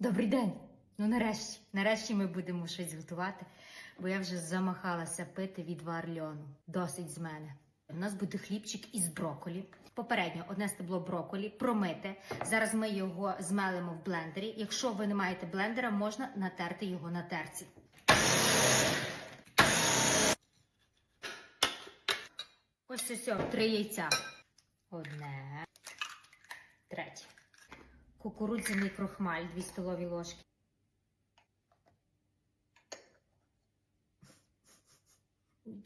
Добрий день! Ну нарешті, нарешті ми будемо щось готувати, бо я вже замахалася пити відвар льону. Досить з мене. У нас буде хлібчик із броколі. Попередньо одне стебло броколі, промите. Зараз ми його змелимо в блендері. Якщо ви не маєте блендера, можна натерти його на терці. Ось ось ось, три яйця. Одне. Третє. Кукурудзяний крохмаль, 2 столові ложки.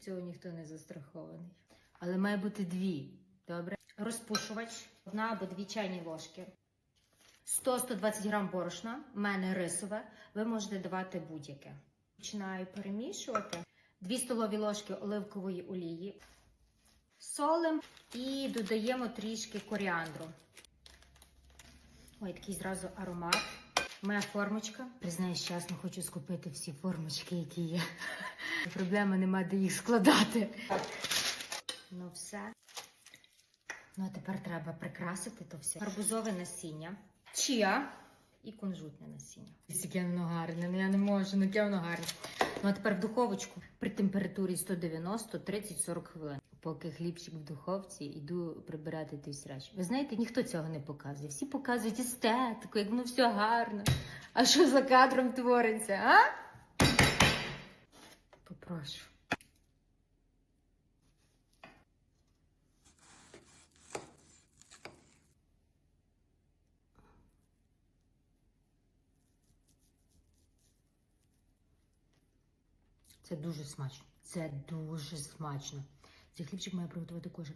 Цього ніхто не застрахований. Але має бути дві. Добре. Розпушувач, одна або дві чайні ложки. 100-120 грам борошна, в мене рисове. Ви можете давати будь-яке. Починаю перемішувати. 2 столові ложки оливкової олії. Солим і додаємо трішки коріандру. Ой, такий зразу аромат. Моя формочка. Признаюсь, чесно, хочу скупити всі формочки, які є. Проблема нема де їх складати. Ну все. Ну, а тепер треба прикрасити то все. Гарбузове насіння, чия і кунжутне насіння. Яке воно гарне, ну я не можу, ну яке воно гарне. Ну а тепер в духовочку при температурі 190 30-40 хвилин. Поки хлібчик в духовці, іду прибирати той срач. Ви знаєте, ніхто цього не показує. Всі показують естетику, як воно все гарно. А що за кадром твориться, а? Попрошу. Це дуже смачно. Це дуже смачно. Цей хлібчик має приготувати кожен.